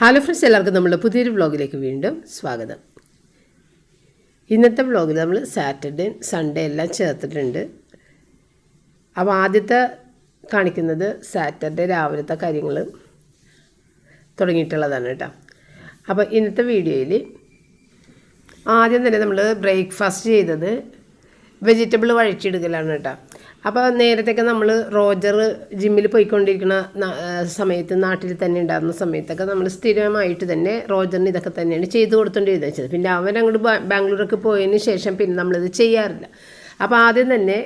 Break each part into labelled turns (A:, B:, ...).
A: Hello friends എല്ലാവർക്കും നമ്മുടെ പുതിയൊരു വ്ളോഗിലേക്ക് വീണ്ടും സ്വാഗതം. ഇന്നത്തെ വ്ളോഗിൽ നമ്മൾ സാറ്റർഡേ സൺഡേ എല്ലാം ചേർത്തിട്ടുണ്ട്. അപ്പോൾ ആദ്യത്തെ കാണിക്കുന്നത് സാറ്റർഡേ രാവിലത്തെ കാര്യങ്ങൾ തുടങ്ങിയിട്ടുള്ളതാണ് കേട്ടോ. അപ്പോൾ ഇന്നത്തെ വീഡിയോയിൽ ആദ്യം തന്നെ നമ്മൾ ബ്രേക്ക്ഫാസ്റ്റ് ചെയ്തത് വെജിറ്റബിൾ വഴറ്റിയെടുക്കലാണ് കേട്ടോ. അപ്പോൾ നേരത്തെയൊക്കെ നമ്മൾ റോജർ ജിമ്മിൽ പോയിക്കൊണ്ടിരിക്കുന്ന സമയത്ത് നാട്ടിൽ തന്നെ ഉണ്ടായിരുന്ന സമയത്തൊക്കെ നമ്മൾ സ്ഥിരമായിട്ട് തന്നെ റോജറിന് ഇതൊക്കെ തന്നെയാണ് ചെയ്തു കൊടുത്തോണ്ടിരുന്നത് വെച്ചത്. പിന്നെ അവൻ അങ്ങോട്ട് ബാംഗ്ലൂരൊക്കെ പോയതിന് ശേഷം പിന്നെ നമ്മളിത് ചെയ്യാറില്ല. അപ്പോൾ ആദ്യം തന്നെ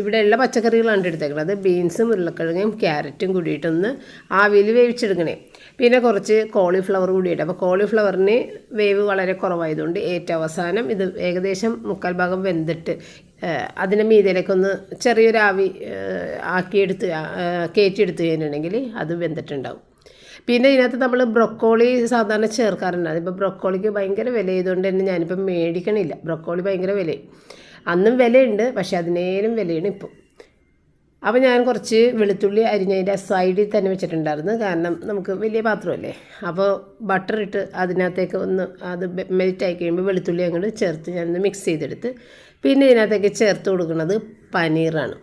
A: ഇവിടെയുള്ള പച്ചക്കറികളാണ് എടുത്തേക്കുന്നത് ബീൻസും ഉരുളക്കിഴങ്ങും ക്യാരറ്റും കൂടിയിട്ടൊന്ന് ആവിയിൽ വേവിച്ചെടുക്കണേ. പിന്നെ കുറച്ച് കോളിഫ്ലവർ കൂടിയിട്ട്. അപ്പോൾ കോളിഫ്ലവറിന് വേവ് വളരെ കുറവായതുകൊണ്ട് ഏറ്റവും അവസാനം ഇത് ഏകദേശം മുക്കാൽ ഭാഗം വെന്തിട്ട് ഏഹ്, അതിന്റെ ചെറിയൊരാവി ആക്കിയെടുത്ത് കയറ്റിയെടുത്ത് കഴിഞ്ഞിട്ടുണ്ടെങ്കിൽ അത് വെന്തിട്ടുണ്ടാവും. പിന്നെ ഇതിനകത്ത് നമ്മൾ ബ്രൊക്കോളി സാധാരണ ചേർക്കാറുണ്ട്. അതിപ്പോൾ ബ്രൊക്കോളിക്ക് ഭയങ്കര വില ചെയ്തുകൊണ്ട് തന്നെ ഞാനിപ്പോൾ മേടിക്കണില്ല. ബ്രൊക്കോളി ഭയങ്കര വിലയും അന്നും വിലയുണ്ട് പക്ഷേ അതിനേലും വിലയാണ് ഇപ്പോൾ അപ്പോൾ ഞാൻ കുറച്ച് വെളുത്തുള്ളി അരിഞ്ഞതിന്റെ സൈഡിൽ തന്നെ വെച്ചിട്ടുണ്ടായിരുന്നു. കാരണം നമുക്ക് വലിയ പാത്രമല്ലേ? അപ്പോൾ ബട്ടർ ഇട്ട് അതിനകത്തേക്ക് ഒന്ന് അത് മെൽറ്റ് ആയി കഴിയുമ്പോൾ വെളുത്തുള്ളി അങ്ങോട്ട് ചേർത്ത് ഞാനൊന്ന് മിക്സ് ചെയ്തെടുത്ത് പിന്നെ ഇതിനകത്തേക്ക് ചേർത്ത് കൊടുക്കുന്നത് പനീറാണ്.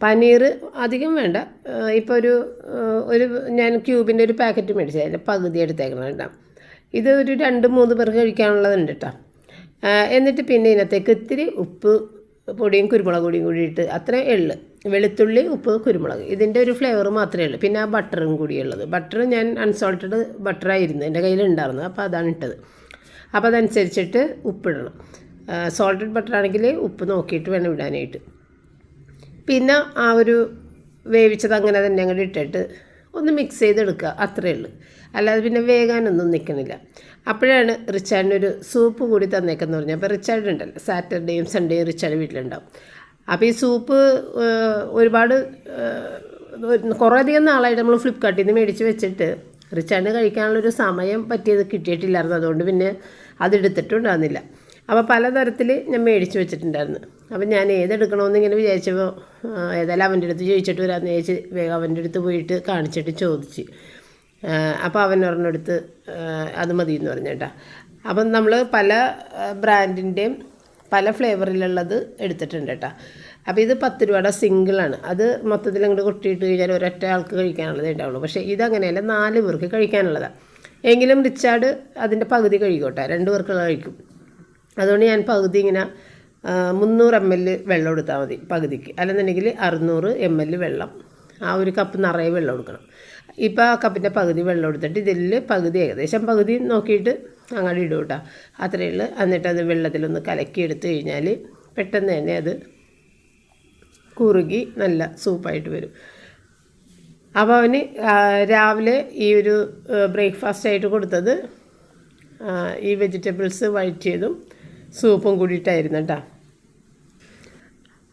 A: പനീർ അധികം വേണ്ട. ഇപ്പോൾ ഒരു ഒരു ഞാൻ ക്യൂബിന്റെ ഒരു പാക്കറ്റ് മേടിച്ചത്. അതിന്റെ പകുതി എടുത്തേക്കണം കേട്ടോ. ഇത് ഒരു രണ്ട് മൂന്ന് പേർക്ക് കഴിക്കാനുള്ളതുണ്ട് കേട്ടോ. എന്നിട്ട് പിന്നെ ഇതിനകത്തേക്ക് ഇത്തിരി ഉപ്പ് പൊടിയും കുരുമുളക് പൊടിയും കൂടി ഇട്ട് അത്രയും എള്ള് വെളുത്തുള്ളി ഉപ്പ് കുരുമുളക്. ഇതിന്റെ ഒരു ഫ്ലേവർ മാത്രമേ ഉള്ളൂ. പിന്നെ ആ ബട്ടറും കൂടിയുള്ളത്. ബട്ടർ ഞാൻ അൺസോൾട്ടഡ് ബട്ടറായിരുന്നു എന്റെ കയ്യിലുണ്ടായിരുന്നു അപ്പോൾ അതാണ് ഇട്ടത്. അപ്പോൾ അതനുസരിച്ചിട്ട് ഉപ്പിടണം. സോൾട്ടഡ് ബട്ടർ ആണെങ്കിൽ ഉപ്പ് നോക്കിയിട്ട് വേണം ഇടാനായിട്ട്. പിന്നെ ആ ഒരു വേവിച്ചത് അങ്ങനെ തന്നെ അങ്ങോട്ട് ഇട്ടിട്ട് ഒന്ന് മിക്സ് ചെയ്തെടുക്കുക. അത്രയേ ഉള്ളൂ. അല്ലാതെ പിന്നെ വേഗാനൊന്നും നിൽക്കണില്ല. അപ്പോഴാണ് റിച്ചാർഡിനൊരു സൂപ്പ് കൂടി തന്നേക്കെന്ന് പറഞ്ഞാൽ അപ്പോൾ റിച്ചാർഡ് ഉണ്ടല്ലോ സാറ്റർഡേയും സൺഡേയും റിച്ചാർഡ് വീട്ടിലുണ്ടാവും. അപ്പോൾ ഈ സൂപ്പ് ഒരുപാട് കുറേയധികം നാളായിട്ട് നമ്മൾ ഫ്ലിപ്കാർട്ടിൽ നിന്ന് മേടിച്ച് വെച്ചിട്ട് റിച്ചാണ്ട് കഴിക്കാനുള്ളൊരു സമയം പറ്റിയത് കിട്ടിയിട്ടില്ലായിരുന്നു. അതുകൊണ്ട് പിന്നെ അതെടുത്തിട്ടുണ്ടാകുന്നില്ല അപ്പോൾ പലതരത്തിൽ ഞാൻ മേടിച്ച് വെച്ചിട്ടുണ്ടായിരുന്നു. അപ്പം ഞാൻ ഏതെടുക്കണമെന്ന് ഇങ്ങനെ വിചാരിച്ചപ്പോൾ ഏതായാലും അവന്റെ അടുത്ത് ചോദിച്ചിട്ട് വരാമെന്ന് ചോദിച്ച് വേഗം അവന്റെ അടുത്ത് പോയിട്ട് കാണിച്ചിട്ട് ചോദിച്ച്. അപ്പോൾ അവൻ ഒരെണ്ണെടുത്ത് അത് മതി എന്ന് പറഞ്ഞേട്ടാ അപ്പം നമ്മൾ പല ബ്രാൻഡിന്റെയും പല ഫ്ലേവറിലുള്ളത് എടുത്തിട്ടുണ്ട് കേട്ടോ. അപ്പോൾ ഇത് പത്ത് രൂപയുടെ സിംഗിളാണ്. അത് മൊത്തത്തിൽ അങ്ങോട്ട് കൊട്ടിയിട്ട് കഴിഞ്ഞാൽ ഒരൊറ്റ ആൾക്ക് കഴിക്കാനുള്ളതേ ഉണ്ടാവുള്ളൂ. പക്ഷേ ഇതങ്ങനെയല്ല നാല് പേർക്ക് കഴിക്കാനുള്ളതാണ് എങ്കിലും റിച്ചാർഡ് അതിന്റെ പകുതി കഴിക്കോട്ടെ രണ്ട് പേർക്ക് കഴിക്കും. അതുകൊണ്ട് ഞാൻ പകുതി ഇങ്ങനെ മുന്നൂറ് എം എൽ വെള്ളം എടുത്താൽ മതി പകുതിക്ക്. അല്ലെന്നുണ്ടെങ്കിൽ അറുന്നൂറ് എം എൽ വെള്ളം ആ ഒരു കപ്പ് നിറയെ വെള്ളം എടുക്കണം. ഇപ്പോൾ ആ കപ്പിന്റെ പകുതി വെള്ളം എടുത്തിട്ട് ഇതിൽ പകുതി ഏകദേശം പകുതി നോക്കിയിട്ട് അങ്ങോട്ട് ഇടും കേട്ടോ അത്രയേ ഉള്ളൂ. എന്നിട്ട് അത് വെള്ളത്തിലൊന്ന് കലക്കി എടുത്തു കഴിഞ്ഞാൽ പെട്ടെന്ന് തന്നെ അത് കുറുകി നല്ല സൂപ്പായിട്ട് വരും. അപ്പോൾ അവന് രാവിലെ ഈ ഒരു ബ്രേക്ക്ഫാസ്റ്റ് ആയിട്ട് കൊടുത്തത് ഈ വെജിറ്റബിൾസ് വഴറ്റിയതും സൂപ്പും കൂടിയിട്ടായിരുന്നു കേട്ടോ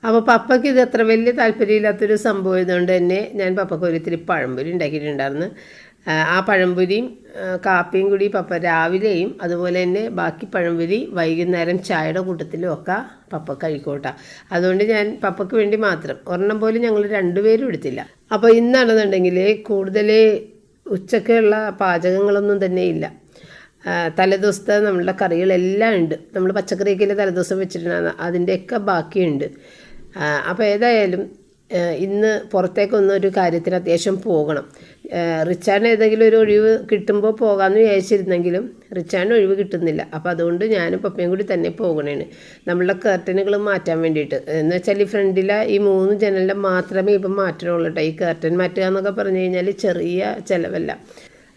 A: അപ്പോൾ പപ്പയ്ക്ക് ഇത് അത്ര വലിയ താല്പര്യമില്ലാത്തൊരു സംഭവം ആയതുകൊണ്ട് തന്നെ ഞാൻ പപ്പയ്ക്ക് ഒരു ഇത്തിരി പഴംപൊരി ഉണ്ടാക്കിയിട്ടുണ്ടായിരുന്നു. ആ, പഴംപൊരിയും കാപ്പിയും കൂടി പപ്പ രാവിലെയും അതുപോലെ തന്നെ ബാക്കി പഴംപൊരി വൈകുന്നേരം ചായയുടെ കൂട്ടത്തിലും ഒക്കെ പപ്പ കഴിക്കോട്ടെ. അതുകൊണ്ട് ഞാൻ പപ്പയ്ക്ക് വേണ്ടി മാത്രം. ഒരെണ്ണം പോലും ഞങ്ങൾ രണ്ടുപേരും എടുത്തില്ല. അപ്പോൾ ഇന്നാണെന്നുണ്ടെങ്കിൽ കൂടുതൽ ഉച്ചക്കുള്ള പാചകങ്ങളൊന്നും തന്നെ ഇല്ല. തലേദിവസത്തെ നമ്മളുടെ കറികളെല്ലാം ഉണ്ട്. നമ്മൾ പച്ചക്കറിയൊക്കെ തലേദിവസം വെച്ചിട്ടുണ്ടാകുന്ന അതിന്റെയൊക്കെ ബാക്കിയുണ്ട്. അപ്പോൾ ഏതായാലും ഇന്ന് പുറത്തേക്കൊന്നും ഒരു കാര്യത്തിന് അത്യാവശ്യം പോകണം. റിച്ചാന്റെ ഏതെങ്കിലും ഒരു ഒഴിവ് കിട്ടുമ്പോൾ പോകാമെന്ന് വിചാരിച്ചിരുന്നെങ്കിലും റിച്ചാർഡിന് ഒഴിവ് കിട്ടുന്നില്ല. അപ്പോൾ അതുകൊണ്ട് ഞാനും പപ്പയും കൂടി തന്നെ പോകണേണ്. നമ്മളുടെ കർട്ടനുകൾ മാറ്റാൻ വേണ്ടിയിട്ട്. എന്ന് വെച്ചാൽ ഈ ഫ്രണ്ടിലെ ഈ മൂന്ന് ജനലിന്റെ മാത്രമേ ഇപ്പം മാറ്റണുള്ളൂ കേട്ടോ ഈ കർട്ടൻ മാറ്റുക എന്നൊക്കെ പറഞ്ഞു കഴിഞ്ഞാൽ ചെറിയ ചിലവല്ല.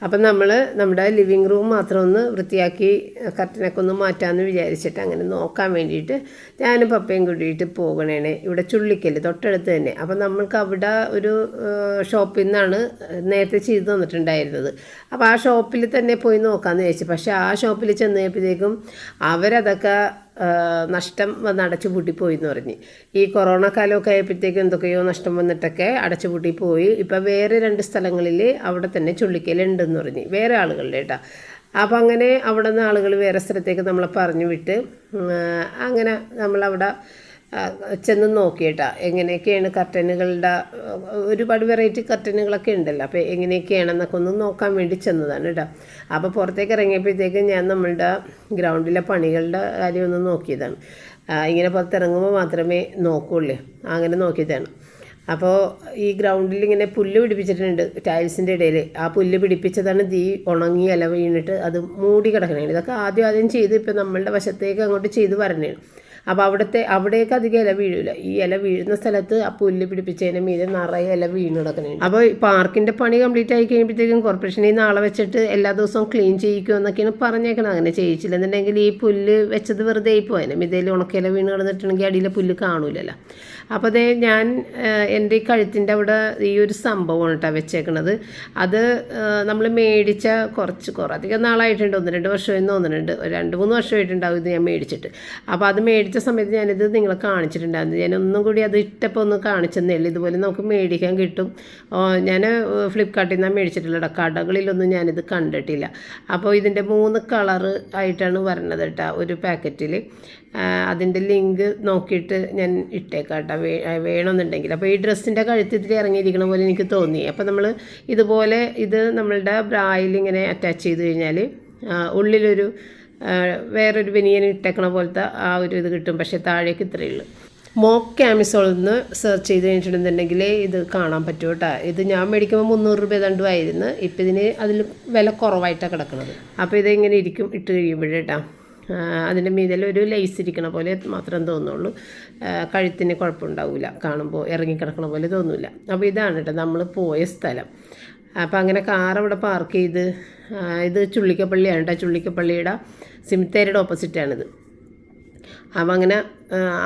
A: അപ്പം നമ്മൾ നമ്മുടെ ലിവിങ് റൂം മാത്രം ഒന്ന് വൃത്തിയാക്കി കർട്ടനൊക്കെ ഒന്ന് മാറ്റാമെന്ന് വിചാരിച്ചിട്ട് അങ്ങനെ നോക്കാൻ വേണ്ടിയിട്ട് ഞാനും പപ്പയും കൂടിയിട്ട് പോകണേണ്. ഇവിടെ ചുള്ളിക്കൽ തൊട്ടടുത്ത് തന്നെ. അപ്പം നമ്മൾക്ക് അവിടെ ഒരു ഷോപ്പിൽ നിന്നാണ് നേരത്തെ ചെയ്തു തന്നിട്ടുണ്ടായിരുന്നത്. അപ്പോൾ ആ ഷോപ്പിൽ തന്നെ പോയി നോക്കാമെന്ന് വിചാരിച്ചു. പക്ഷേ ആ ഷോപ്പിൽ ചെന്നപ്പോഴത്തേക്കും അവരതൊക്കെ നഷ്ടം വന്ന് അടച്ചു പൂട്ടിപ്പോയി എന്ന് പറഞ്ഞ്. ഈ കൊറോണ കാലമൊക്കെ ആയപ്പോഴത്തേക്കും എന്തൊക്കെയോ നഷ്ടം വന്നിട്ടൊക്കെ അടച്ചു പൂട്ടി പോയി. ഇപ്പം വേറെ രണ്ട് സ്ഥലങ്ങളിൽ അവിടെ തന്നെ ചുള്ളിക്കലുണ്ടെന്ന് പറഞ്ഞ്. വേറെ ആളുകളുടെ കേട്ടോ. അപ്പം അങ്ങനെ അവിടെ നിന്ന് ആളുകൾ വേറെ സ്ഥലത്തേക്ക് നമ്മളെ പറഞ്ഞു വിട്ട് അങ്ങനെ നമ്മളവിടെ ചെന്ന് നോക്കിയിട്ടാ. എങ്ങനെയൊക്കെയാണ് കർട്ടനുകളുടെ ഒരുപാട് വെറൈറ്റി കർട്ടനുകളൊക്കെ ഉണ്ടല്ലോ. അപ്പോൾ എങ്ങനെയൊക്കെയാണെന്നൊക്കെ ഒന്ന് നോക്കാൻ വേണ്ടി ചെന്നതാണ് കേട്ടോ. അപ്പോൾ പുറത്തേക്ക് ഇറങ്ങിയപ്പോഴത്തേക്ക് ഞാൻ നമ്മളുടെ ഗ്രൗണ്ടിലെ പണികളുടെ കാര്യം ഒന്ന് നോക്കിയതാണ്. ഇങ്ങനെ പുറത്തിറങ്ങുമ്പോൾ മാത്രമേ നോക്കുള്ളൂ. അങ്ങനെ നോക്കിയതാണ്. അപ്പോൾ ഈ ഗ്രൗണ്ടിൽ ഇങ്ങനെ പുല്ല് പിടിപ്പിച്ചിട്ടുണ്ട് ടൈൽസിന്റെ ഇടയിൽ. ആ പുല്ല് പിടിപ്പിച്ചതാണ് തീ ഉണങ്ങി ഇല വീണിട്ട് അത് മൂടി കിടക്കണേ. ഇതൊക്കെ ആദ്യം ആദ്യം ചെയ്ത് ഇപ്പം നമ്മളുടെ വശത്തേക്ക് അങ്ങോട്ട് ചെയ്ത് വരണേ. അപ്പോൾ അവിടുത്തെ അവിടേക്ക് അധികം ഇല വീഴില്ല ഈ ഇല വീഴുന്ന സ്ഥലത്ത് ആ പുല്ല് പിടിപ്പിച്ചതിന് മീതെ നിറയെ ഇല വീണ് കിടക്കണേ അപ്പോൾ പാർക്കിന്റെ പണി കംപ്ലീറ്റ് ആയി കഴിയുമ്പോഴത്തേക്കും കോർപ്പറേഷനിൽ ആളെ വെച്ചിട്ട് എല്ലാ ദിവസവും ക്ലീൻ ചെയ്യിക്കും എന്നൊക്കെയാണ് പറഞ്ഞേക്കണത്. അങ്ങനെ ചെയ്യിച്ചില്ലെന്നുണ്ടെങ്കിൽ ഈ പുല്ല് വെച്ചത് വെറുതെ ആയി പോയതിനും ഇതേലും ഉണക്കില വീണ് കിടന്നിട്ടുണ്ടെങ്കിൽ അടിയിലെ പുല്ല് കാണൂലല്ലോ. അപ്പോൾ അതേ ഞാൻ എന്റെ ഈ കഴുത്തിന്റെ അവിടെ ഈ ഒരു സംഭവമാണ് കേട്ടോ വെച്ചേക്കണത്. അത് നമ്മൾ മേടിച്ച കുറച്ച് കുറേ അധികം നാളായിട്ടുണ്ട്. ഒന്ന് രണ്ട് വർഷമെന്ന് തോന്നുന്നുണ്ട്. രണ്ട് മൂന്ന് വർഷമായിട്ടുണ്ടാവും ഇത് ഞാൻ മേടിച്ചിട്ട്. അപ്പോൾ അത് മേടിച്ച സമയത്ത് ഞാനിത് നിങ്ങളെ കാണിച്ചിട്ടുണ്ടായിരുന്നു. ഞാൻ ഒന്നും കൂടി അത് ഇട്ടപ്പോൾ ഒന്ന് കാണിച്ചെന്നേ ഉള്ളൂ. ഇതുപോലെ നമുക്ക് മേടിക്കാൻ കിട്ടും. ഞാൻ ഫ്ലിപ്കാർട്ടിൽ നിന്നാണ് മേടിച്ചിട്ടുള്ളത് കടകളിലൊന്നും ഞാനിത് കണ്ടിട്ടില്ല. അപ്പോൾ ഇതിന്റെ മൂന്ന് കളറ് ആയിട്ടാണ് വരണത് കേട്ടോ ഒരു പാക്കറ്റിൽ അതിന്റെ ലിങ്ക് നോക്കിയിട്ട് ഞാൻ ഇട്ടേക്കാം കേട്ടോ വേ വേണമെന്നുണ്ടെങ്കിൽ. അപ്പോൾ ഈ ഡ്രസ്സിന്റെ കഴുത്തിൽ ഇറങ്ങിയിരിക്കണ പോലെ എനിക്ക് തോന്നി. അപ്പോൾ നമ്മൾ ഇതുപോലെ ഇത് നമ്മളുടെ ബ്രായിൽ ഇങ്ങനെ അറ്റാച്ച് ചെയ്ത് കഴിഞ്ഞാൽ ഉള്ളിലൊരു വേറൊരു ബനിയൻ ഇട്ടേക്കണ പോലത്തെ ആ ഒരു ഇത് കിട്ടും. പക്ഷേ താഴേക്ക് ഇത്രയേ ഉള്ളൂ. മോക്ക് ക്യാമിസോൾ എന്ന് സെർച്ച് ചെയ്ത് കഴിഞ്ഞിട്ടുണ്ടെങ്കിൽ ഇത് കാണാൻ പറ്റും കേട്ടോ. ഇത് ഞാൻ മേടിക്കുമ്പോൾ മുന്നൂറ് രൂപ ഏതാണ്ട് ആയിരുന്നു. ഇപ്പം ഇതിന് അതിൽ വില കുറവായിട്ടാണ് കിടക്കുന്നത് അപ്പോൾ ഇതിങ്ങനെ ഇരിക്കും? ഇട്ട് കഴിയുമ്പോഴേട്ടാ അതിന്റെ മീതിൽ ഒരു ലേസ് ഇരിക്കണ പോലെ മാത്രം തോന്നുള്ളൂ. കഴുത്തിന് കുഴപ്പമുണ്ടാവില്ല കാണുമ്പോൾ ഇറങ്ങിക്കിടക്കണ പോലെ തോന്നില്ല അപ്പോൾ ഇതാണ് കേട്ടോ നമ്മൾ പോയ സ്ഥലം. അപ്പം അങ്ങനെ കാർ അവിടെ പാർക്ക് ചെയ്ത് ഇത് ചുള്ളിക്കപ്പള്ളിയാണ് കേട്ടോ ചുള്ളിക്കപ്പള്ളിയുടെ സിമിത്തേരിയുടെ ഓപ്പോസിറ്റാണിത് അപ്പം അങ്ങനെ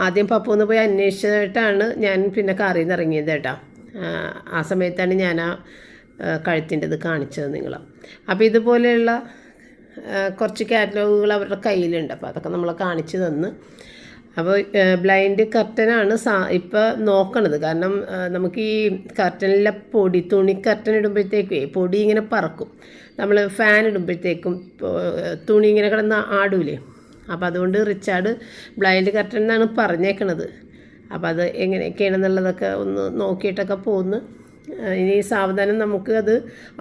A: ആദ്യം പപ്പു ഒന്ന് പോയി അന്വേഷിച്ചിട്ടാണ് ഞാൻ പിന്നെ കാറിൽ നിന്ന് ഇറങ്ങിയത് കേട്ടോ ആ, സമയത്താണ് ഞാൻ ആ കഴുത്തിന്റെ ഇത് കാണിച്ചത് നിങ്ങളെ. അപ്പോൾ ഇതുപോലെയുള്ള കുറച്ച് കാറ്റലോഗുകൾ അവരുടെ കയ്യിലുണ്ട്. അപ്പോൾ അതൊക്കെ നമ്മളെ കാണിച്ചു തന്ന്. അപ്പോൾ ബ്ലൈൻഡ് കർട്ടനാണ് സാ ഇപ്പോൾ നോക്കണത്. കാരണം നമുക്ക് ഈ കർട്ടനിലെ പൊടി തുണി കർട്ടൻ ഇടുമ്പോഴത്തേക്കേ പൊടി ഇങ്ങനെ പറക്കും. നമ്മൾ ഫാൻ ഇടുമ്പോഴത്തേക്കും തുണി ഇങ്ങനെ കിടന്ന് ആടൂലേ? അപ്പോൾ അതുകൊണ്ട് റിച്ചാർഡ് ബ്ലൈൻഡ് കർട്ടൻ എന്നാണ് പറഞ്ഞേക്കണത്. അപ്പോൾ അത് എങ്ങനെയൊക്കെയാണെന്നുള്ളതൊക്കെ ഒന്ന് നോക്കിയിട്ടൊക്കെ പോകുന്നു ഇനി സാവധാനം നമുക്ക് അത്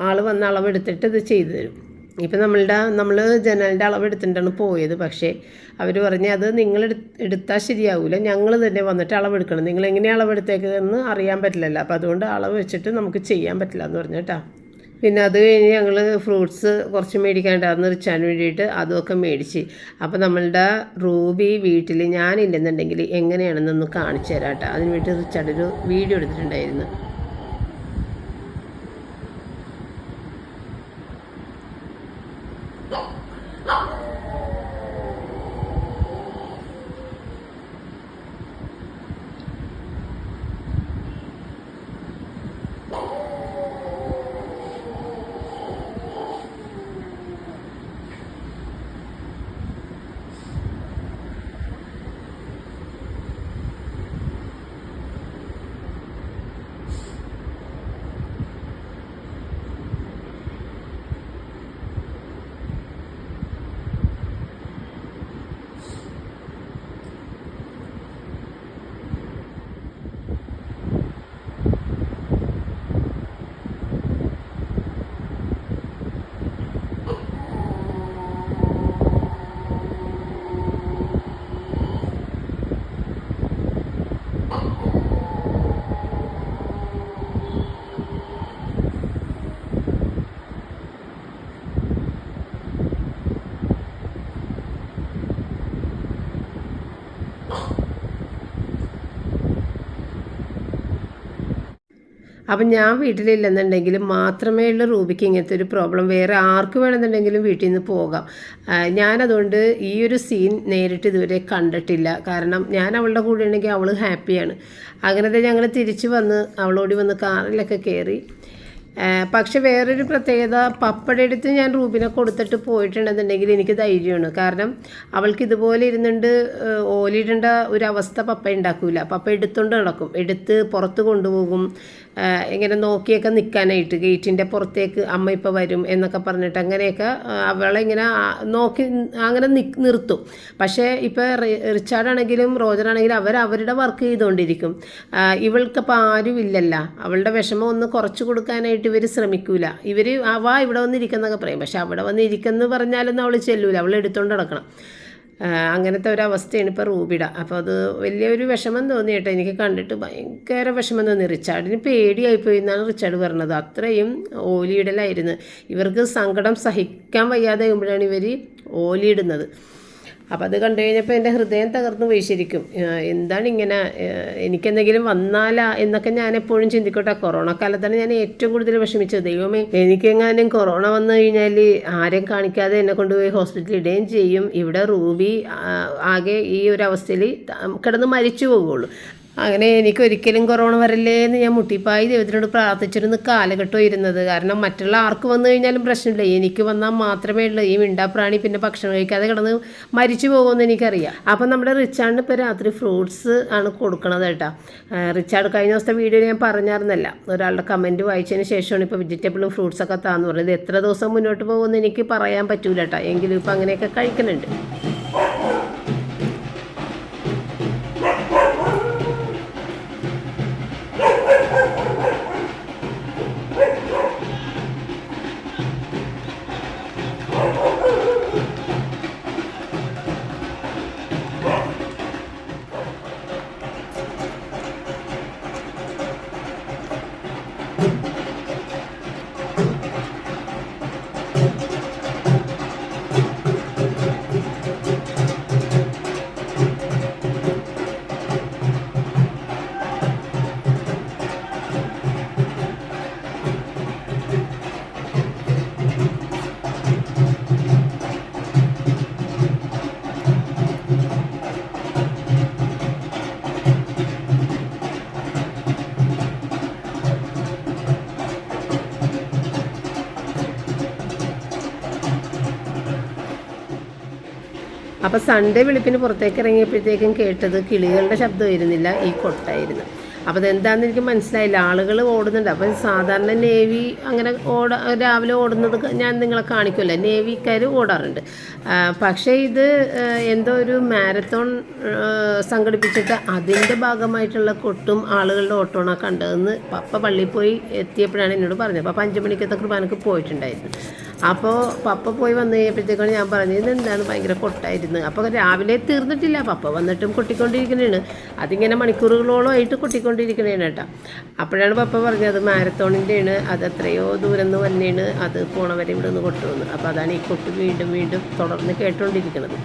A: ആൾ വന്ന് അളവെടുത്തിട്ട് ഇത് ചെയ്തു തരും. ഇപ്പം നമ്മളുടെ നമ്മൾ ജനലിന്റെ അളവ് എടുത്തിട്ടാണ് പോയത്. പക്ഷേ അവർ പറഞ്ഞ് അത് നിങ്ങൾ എടുത്താൽ ശരിയാവില്ല ഞങ്ങൾ തന്നെ വന്നിട്ട് അളവെടുക്കണം. നിങ്ങൾ എങ്ങനെയാണ് അളവെടുത്തേക്കെന്ന് അറിയാൻ പറ്റില്ലല്ലോ. അപ്പോൾ അതുകൊണ്ട് അളവ് വെച്ചിട്ട് നമുക്ക് ചെയ്യാൻ പറ്റില്ല എന്ന് പറഞ്ഞു പിന്നെ അത് കഴിഞ്ഞ് ഞങ്ങൾ ഫ്രൂട്ട്സ് കുറച്ച് മേടിക്കാണ്ടായിരുന്നു റിച്ചാൻ വേണ്ടിയിട്ട് അതുമൊക്കെ മേടിച്ച്. അപ്പോൾ നമ്മളുടെ റൂബി വീട്ടിൽ ഞാനില്ലെന്നുണ്ടെങ്കിൽ എങ്ങനെയാണെന്നൊന്ന് കാണിച്ചു തരാം കേട്ടോ. അതിന് വേണ്ടി റിച്ചാർഡ് ഒരു വീഡിയോ എടുത്തിട്ടുണ്ടായിരുന്നു. Thank. അപ്പം ഞാൻ വീട്ടിലില്ലെന്നുണ്ടെങ്കിൽ മാത്രമേ ഉള്ളൂ റൂബിക്ക് ഇങ്ങനത്തെ ഒരു പ്രോബ്ലം. വേറെ ആർക്ക് വേണമെന്നുണ്ടെങ്കിലും വീട്ടിൽ നിന്ന് പോകാം ഞാനതുകൊണ്ട് ഈ ഒരു സീൻ നേരിട്ട് ഇതുവരെ കണ്ടിട്ടില്ല. കാരണം ഞാൻ അവളുടെ കൂടെ ഉണ്ടെങ്കിൽ അവൾ ഹാപ്പിയാണ്. അങ്ങനത്തെ ഞങ്ങൾ തിരിച്ച് വന്ന് അവളോടി വന്ന് കാറിലൊക്കെ കയറി. പക്ഷെ വേറൊരു പ്രത്യേകത പപ്പയുടെ അടുത്ത് ഞാൻ റൂബിനെ കൊടുത്തിട്ട് പോയിട്ടുണ്ടെന്നുണ്ടെങ്കിൽ എനിക്ക് ധൈര്യമാണ്. കാരണം അവൾക്ക് ഇതുപോലെ ഇരുന്നുണ്ട് ഓലിയിടേണ്ട ഒരു അവസ്ഥ പപ്പ ഉണ്ടാക്കില്ല പപ്പ എടുത്തുകൊണ്ട് നടക്കും. എടുത്ത് പുറത്ത് കൊണ്ടുപോകും. ഇങ്ങനെ നോക്കിയൊക്കെ നിൽക്കാനായിട്ട് ഗേറ്റിന്റെ പുറത്തേക്ക് അമ്മ ഇപ്പോൾ വരും എന്നൊക്കെ പറഞ്ഞിട്ട് അങ്ങനെയൊക്കെ അവളെ ഇങ്ങനെ നോക്കി അങ്ങനെ നിർത്തും. പക്ഷേ ഇപ്പോൾ റിച്ചാർഡാണെങ്കിലും റോജറാണെങ്കിലും അവർ അവരുടെ വർക്ക് ചെയ്തുകൊണ്ടിരിക്കും. ഇവൾക്ക് ഇവൾക്കിപ്പോൾ ആരും ഇല്ലല്ല. അവളുടെ വിഷമം ഒന്ന് കുറച്ച് കൊടുക്കാനായിട്ട് ഇവർ ശ്രമിക്കൂല. ഇവർ വാ ഇവിടെ വന്നിരിക്കുന്നൊക്കെ പറയും. പക്ഷേ അവിടെ വന്നിരിക്കുന്നു പറഞ്ഞാലൊന്നും അവൾ ചെല്ലൂല. അവൾ എടുത്തുകൊണ്ട് നടക്കണം. അങ്ങനത്തെ ഒരു അവസ്ഥയാണ് ഇപ്പോൾ റൂബിയുടെ. അപ്പോൾ അത് വലിയൊരു വിഷമം തോന്നി കേട്ടോ. എനിക്ക് കണ്ടിട്ട് ഭയങ്കര വിഷമം തോന്നി. റിച്ചാർഡിന് പേടിയായിപ്പോയി എന്നാണ് റിച്ചാർഡ് പറഞ്ഞത്. അത്രയും ഓലിയിടലായിരുന്നു ഇവർക്ക് സങ്കടം സഹിക്കാൻ വയ്യാതെ ആകുമ്പോഴാണ് ഇവർ ഓലിയിടുന്നത് അപ്പോൾ അത് കണ്ടു കഴിഞ്ഞപ്പോൾ എന്റെ ഹൃദയം തകർന്നു പോയി ശരിക്കും. എന്താണ് ഇങ്ങനെ എനിക്കെന്തെങ്കിലും വന്നാലാ എന്നൊക്കെ ഞാൻ എപ്പോഴും ചിന്തിക്കട്ടെ. കൊറോണ കാലത്താണ് ഞാൻ ഏറ്റവും കൂടുതൽ വിഷമിച്ചത്. ദൈവമേ എനിക്കെങ്ങാനും കൊറോണ വന്നു കഴിഞ്ഞാൽ ആരെയും കാണിക്കാതെ എന്നെ കൊണ്ടുപോയി ഹോസ്പിറ്റലിൽ ഇടുകയും ചെയ്യും. ഇവിടെ റൂബി ആകെ ഈ ഒരു അവസ്ഥയിൽ കിടന്ന് മരിച്ചു പോകുള്ളൂ അങ്ങനെ എനിക്ക് ഒരിക്കലും കൊറോണ വരല്ലേ എന്ന് ഞാൻ മുട്ടിപ്പായി ദൈവത്തിനോട് പ്രാർത്ഥിച്ചിരുന്ന കാലഘട്ടം ഇരുന്നത്. കാരണം മറ്റുള്ള ആർക്ക് വന്നു കഴിഞ്ഞാലും പ്രശ്നമില്ല. എനിക്ക് വന്നാൽ മാത്രമേ ഉള്ളൂ. ഈ മിണ്ടാപ്രാണി പിന്നെ ഭക്ഷണം കഴിക്കാതെ കിടന്ന് മരിച്ചു പോകുമെന്ന് എനിക്കറിയാം. അപ്പം നമ്മുടെ റിച്ചാർഡിന് ഇപ്പോൾ രാത്രി ഫ്രൂട്ട്സ് ആണ് കൊടുക്കണത് കേട്ടോ. റിച്ചാർഡ് കഴിഞ്ഞ ദിവസത്തെ വീഡിയോ ഞാൻ പറഞ്ഞായിരുന്നല്ല. ഒരാളുടെ കമന്റ് വായിച്ചതിന് ശേഷമാണ് ഇപ്പോൾ വെജിറ്റബിളും ഫ്രൂട്ട്സൊക്കെ താന്ന് പറയുന്നത് എത്ര ദിവസം മുന്നോട്ട് പോകുമെന്ന് എനിക്ക് പറയാൻ പറ്റൂല കേട്ടോ. എങ്കിലും ഇപ്പം അങ്ങനെയൊക്കെ കഴിക്കുന്നുണ്ട് അപ്പോൾ സൺഡേ വെളുപ്പിന് പുറത്തേക്ക് ഇറങ്ങിയപ്പോഴത്തേക്കും കേട്ടത് കിളികളുടെ ശബ്ദമായിരുന്നില്ല ഈ കൊട്ടായിരുന്നു. അപ്പോൾ അതെന്താണെന്ന് എനിക്ക് മനസ്സിലായില്ല. ആളുകൾ ഓടുന്നുണ്ട്. അപ്പോൾ സാധാരണ നേവി അങ്ങനെ ഓട രാവിലെ ഓടുന്നത് ഞാൻ നിങ്ങളെ കാണിക്കുമല്ലോ നേവിക്കാർ ഓടാറുണ്ട്. പക്ഷേ ഇത് എന്തോ ഒരു മാരത്തോൺ സംഘടിപ്പിച്ചിട്ട് അതിന്റെ ഭാഗമായിട്ടുള്ള കൊട്ടും ആളുകളുടെ ഓട്ടമാണ് കണ്ടതെന്ന് പപ്പ പള്ളിയിൽ പോയി എത്തിയപ്പോഴാണ് എന്നോട് പറഞ്ഞത്. അപ്പോൾ അഞ്ച് മണിക്കത്തെ കുർബാനക്ക് പോയിട്ടുണ്ടായിരുന്നു. അപ്പോൾ പപ്പ പോയി വന്നു കഴിഞ്ഞപ്പോഴത്തേക്കാണ് ഞാൻ പറഞ്ഞത് ഇതെന്താണ് ഭയങ്കര കൊട്ടായിരുന്നു. അപ്പോൾ രാവിലെ തീർന്നിട്ടില്ല പപ്പ വന്നിട്ടും കൊട്ടിക്കൊണ്ടിരിക്കണേണ്. അതിങ്ങനെ മണിക്കൂറുകളോളം ആയിട്ട് കൊട്ടിക്കൊണ്ടിരിക്കണേണ് കേട്ടോ. അപ്പോഴാണ് പപ്പ പറഞ്ഞത് മാരത്തോണിന്റെയാണ് അത് എത്രയോ ദൂരം നിന്ന് വന്നെയാണ് അത് പോണവരെ ഇവിടെ നിന്ന് കൊട്ടുവന്ന് അപ്പോൾ അതാണ് ഈ കൊട്ട് വീണ്ടും വീണ്ടും തുടർന്ന് കേട്ടുകൊണ്ടിരിക്കുന്നത്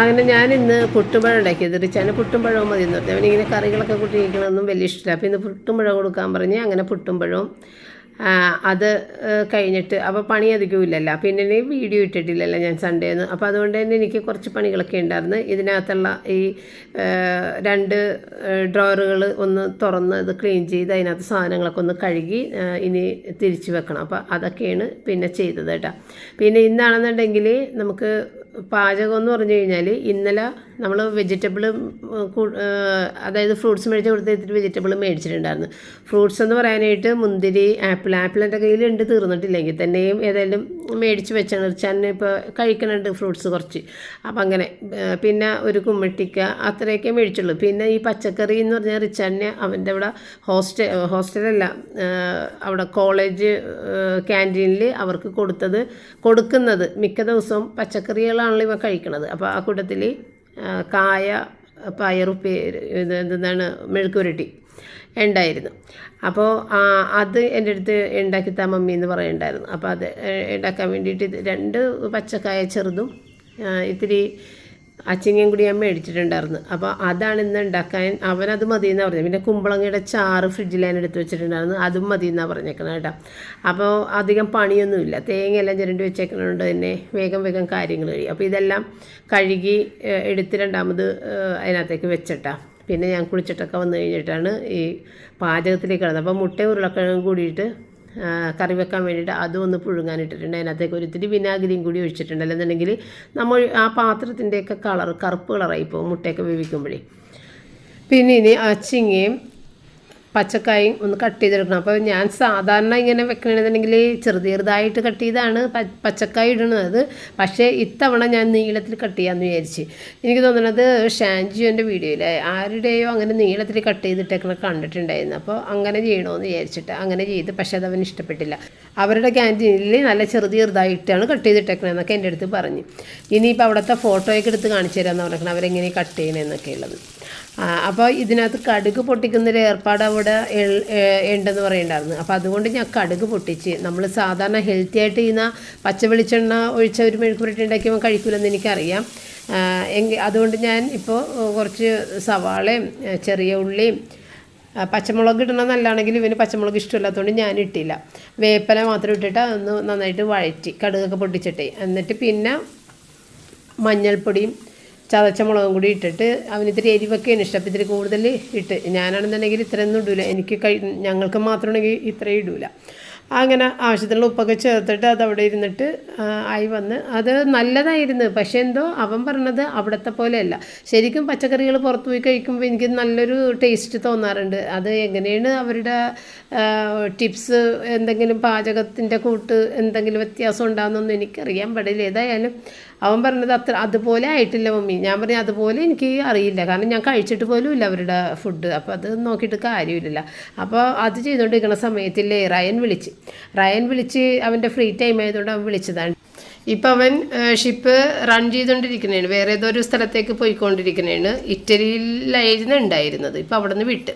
A: അങ്ങനെ ഞാനിന്ന് പുട്ടുമ്പഴം ഉണ്ടാക്കിയത് റിച്ചാന് പുട്ടുമ്പഴവും മതി എന്ന് പറഞ്ഞു. അവനിങ്ങനെ കറികളൊക്കെ കൂട്ടിയിരിക്കണമെന്നും വലിയ ഇഷ്ടമില്ല. അപ്പോൾ ഇന്ന് പുട്ടുമ്പഴം കൊടുക്കാൻ പറഞ്ഞ് അങ്ങനെ പുട്ടുമ്പഴവും അത് കഴിഞ്ഞിട്ട് അപ്പോൾ പണി അധികവും ഇല്ലല്ലോ പിന്നെ വീഡിയോ ഇട്ടിട്ടില്ലല്ലോ ഞാൻ സൺഡേന്ന് അപ്പോൾ അതുകൊണ്ട് തന്നെ എനിക്ക് കുറച്ച് പണികളൊക്കെ ഉണ്ടായിരുന്നു. ഇതിനകത്തുള്ള ഈ രണ്ട് ഡ്രോറുകൾ ഒന്ന് തുറന്ന് അത് ക്ലീൻ ചെയ്ത് അതിനകത്ത് സാധനങ്ങളൊക്കെ ഒന്ന് കഴുകി ഇനി തിരിച്ചു വെക്കണം. അപ്പോൾ അതൊക്കെയാണ് പിന്നെ ചെയ്തത് കേട്ടോ. പിന്നെ ഇന്നാണെന്നുണ്ടെങ്കിൽ നമുക്ക് പാചകം എന്ന് പറഞ്ഞു കഴിഞ്ഞാൽ ഇന്നലെ നമ്മൾ വെജിറ്റബിൾ അതായത് ഫ്രൂട്ട്സ് മേടിച്ച് ഇത്തിരി വെജിറ്റബിൾ മേടിച്ചിട്ടുണ്ടായിരുന്നു. ഫ്രൂട്ട്സ് എന്ന് പറയാനായിട്ട് മുന്തിരി ആപ്പിൾ ആപ്പിൾ എന്റെ കയ്യിലുണ്ട് തീർന്നിട്ടില്ലെങ്കിൽ തന്നെയും ഏതായാലും മേടിച്ച് വെച്ചാണ്. ചെന്നെ ഇപ്പോൾ കഴിക്കണുണ്ട് ഫ്രൂട്ട്സ് കുറച്ച്. അപ്പം അങ്ങനെ പിന്നെ ഒരു കുമ്മിട്ടിക്ക അത്രയൊക്കെ മേടിച്ചുള്ളൂ. പിന്നെ ഈ പച്ചക്കറി എന്ന് പറഞ്ഞാൽ റിച്ചാനെ അവന്റെ അവിടെ ഹോസ്റ്റൽ ഹോസ്റ്റലല്ല അവിടെ കോളേജ് ക്യാന്റീനിൽ അവർക്ക് കൊടുത്തത് കൊടുക്കുന്നത്. മിക്ക ദിവസവും പച്ചക്കറികളാണല്ലോ ഇവ കഴിക്കുന്നത് അപ്പോൾ ആ കൂട്ടത്തിൽ കായ പയറുപ്പേര് ഇത് എന്താണ് മെഴുക്കുരുട്ടി ഉണ്ടായിരുന്നു. അപ്പോൾ അത് എന്റെ അടുത്ത് ഉണ്ടാക്കിത്താ മമ്മി എന്ന് പറയുണ്ടായിരുന്നു അപ്പോൾ അത് ഉണ്ടാക്കാൻ വേണ്ടിയിട്ട് രണ്ട് പച്ചക്കായ ചെറുതും ഇത്തിരി അച്ചിങ്ങയും കൂടി ഞാൻ മേടിച്ചിട്ടുണ്ടായിരുന്നു. അപ്പോൾ അതാണ് ഇന്ന് ഉണ്ടാക്കാൻ അവനത് മതി എന്നാണ് പറഞ്ഞത്. പിന്നെ കുമ്പളങ്ങയുടെ ചാറ് ഫ്രിഡ്ജിൽ ഞാൻ എടുത്ത് വെച്ചിട്ടുണ്ടായിരുന്നു. അതും മതി എന്നാണ് പറഞ്ഞേക്കണം കേട്ടോ. അപ്പോൾ അധികം പണിയൊന്നുമില്ല. തേങ്ങയെല്ലാം ചിരണ്ടി വെച്ചേക്കണോണ്ട് തന്നെ വേഗം വേഗം കാര്യങ്ങൾ കഴിയും. അപ്പോൾ ഇതെല്ലാം കഴുകി എടുത്ത് രണ്ടാമത് അതിനകത്തേക്ക് വെച്ചിട്ടാ. പിന്നെ ഞാൻ കുളിച്ചിട്ടൊക്കെ വന്നു കഴിഞ്ഞിട്ടാണ് ഈ പാചകത്തിലേക്ക് കിടന്നത്. അപ്പോൾ മുട്ട ഉരുളക്കിഴങ്ങും കൂടിയിട്ട് കറി വെക്കാൻ വേണ്ടിയിട്ട് അതും ഒന്ന് പുഴുങ്ങാനിട്ടിട്ടുണ്ട്. അതിനകത്തേക്ക് ഒരിത്തിരി വിനാഗിരിയും കൂടി ഒഴിച്ചിട്ടുണ്ട്. അല്ലെന്നുണ്ടെങ്കിൽ നമ്മൾ ആ പാത്രത്തിന്റെയൊക്കെ കളർ കറുപ്പ് കളറായി പോകും. മുട്ടയൊക്കെ വേവിക്കുമ്പോഴേ. പിന്നെ ഇനി അച്ചിങ്ങയും പച്ചക്കായും ഒന്ന് കട്ട് ചെയ്തെടുക്കണം. അപ്പോൾ ഞാൻ സാധാരണ ഇങ്ങനെ വെക്കണമെന്നുണ്ടെങ്കിൽ ചെറുത് ചെറുതായിട്ട് കട്ട് ചെയ്താണ് പച്ചക്കായ ഇടുന്നത്. പക്ഷേ ഇത്തവണ ഞാൻ നീളത്തിൽ കട്ട് ചെയ്യാമെന്ന് വിചാരിച്ച്. എനിക്ക് തോന്നുന്നത് ഷാൻജിയോന്റെ വീഡിയോയിൽ ആരുടെയോ അങ്ങനെ നീളത്തിൽ കട്ട് ചെയ്തിട്ടൊക്കെ കണ്ടിട്ടുണ്ടായിരുന്നു. അപ്പോൾ അങ്ങനെ ചെയ്യണമെന്ന് വിചാരിച്ചിട്ട് അങ്ങനെ ചെയ്ത് പക്ഷേ അത് അവന് ഇഷ്ടപ്പെട്ടില്ല. അവരുടെ ക്യാന്റീനിൽ നല്ല ചെറുത് ചെറുതായിട്ടാണ് കട്ട് ചെയ്തിട്ടേക്കണെന്നൊക്കെ എന്റെ അടുത്ത് പറഞ്ഞു. ഇനിയിപ്പോൾ അവിടുത്തെ ഫോട്ടോയൊക്കെ എടുത്ത് കാണിച്ചു തരാമെന്ന് പറഞ്ഞേക്കണം. അവരെങ്ങനെ കട്ട് ചെയ്യണമെന്നൊക്കെ ഉള്ളത് അപ്പോൾ ഇതിനകത്ത് കടുക് പൊട്ടിക്കുന്നൊരു ഏർപ്പാട് അവിടെ ഉണ്ടെന്ന് പറയുന്നുണ്ടായിരുന്നു അപ്പോൾ അതുകൊണ്ട് ഞാൻ കടുക് പൊട്ടിച്ച് നമ്മൾ സാധാരണ ഹെൽത്തി ആയിട്ട് ചെയ്യുന്ന പച്ച വെളിച്ചെണ്ണ ഒഴിച്ച ഒരു മെഴുക്കുപുരട്ടി ഉണ്ടാക്കിയപ്പോൾ കഴിക്കില്ലെന്ന് എനിക്കറിയാം. എങ്കിൽ അതുകൊണ്ട് ഞാൻ ഇപ്പോൾ കുറച്ച് സവാളയും ചെറിയ ഉള്ളിയും പച്ചമുളക് ഇടണം നല്ലതാണെങ്കിൽ ഇവന് പച്ചമുളക് ഇഷ്ടമില്ലാത്തതുകൊണ്ട് ഞാൻ ഇട്ടില്ല. വേപ്പല മാത്രം ഇട്ടിട്ട് ഒന്ന് നന്നായിട്ട് വഴറ്റി കടുകൊക്കെ പൊട്ടിച്ചിട്ടേ. എന്നിട്ട് പിന്നെ മഞ്ഞൾപ്പൊടിയും ചതച്ച മുളകും കൂടി ഇട്ടിട്ട് അവന് ഇത്തിരി എരിവൊക്കെയാണ് ഇഷ്ടം. ഇത്തിരി കൂടുതൽ ഇട്ട്. ഞാനാണെന്നുണ്ടെങ്കിൽ ഇത്രയൊന്നും ഇടൂല. എനിക്ക് കഴി ഞങ്ങൾക്ക് മാത്രമാണെങ്കിൽ ഇത്രയും ഇടൂല. അങ്ങനെ ആവശ്യത്തിനുള്ള ഉപ്പൊക്കെ ചേർത്തിട്ട് അത് അവിടെ ഇരുന്നിട്ട് ആയി വന്ന്. അത് നല്ലതായിരുന്നു. പക്ഷെ എന്തോ അവൻ പറഞ്ഞത് അവിടുത്തെ പോലെയല്ല. ശരിക്കും പച്ചക്കറികൾ പുറത്ത് പോയി കഴിക്കുമ്പോൾ എനിക്ക് നല്ലൊരു ടേസ്റ്റ് തോന്നാറുണ്ട്. അത് എങ്ങനെയാണ് അവരുടെ ടിപ്സ് എന്തെങ്കിലും പാചകത്തിന്റെ കൂട്ട് എന്തെങ്കിലും വ്യത്യാസം ഉണ്ടാകുന്നൊന്നും എനിക്കറിയാൻ പാടില്ല. ഏതായാലും അവൻ പറഞ്ഞത് അത്ര അതുപോലെ ആയിട്ടില്ല മമ്മി. ഞാൻ പറഞ്ഞു അതുപോലെ എനിക്ക് അറിയില്ല. കാരണം ഞാൻ കഴിച്ചിട്ട് പോലും ഇല്ല അവരുടെ ഫുഡ് അപ്പോൾ അത് നോക്കിയിട്ട് കാര്യമില്ല അപ്പോൾ അത് ചെയ്തുകൊണ്ടിരിക്കുന്ന സമയത്തില്ലേ റയൻ വിളിച്ച്. റയൻ വിളിച്ച് അവന്റെ ഫ്രീ ടൈം ആയതുകൊണ്ട് അവൻ വിളിച്ചതാണ്. ഇപ്പം അവൻ ഷിപ്പ് റൺ ചെയ്തുകൊണ്ടിരിക്കുന്നതാണ് വേറെ ഏതോ ഒരു സ്ഥലത്തേക്ക് പോയിക്കൊണ്ടിരിക്കുന്നതാണ്. ഇറ്റലിയിലായിരുന്നു ഉണ്ടായിരുന്നത്. ഇപ്പം അവിടെ നിന്ന് വിട്ട്.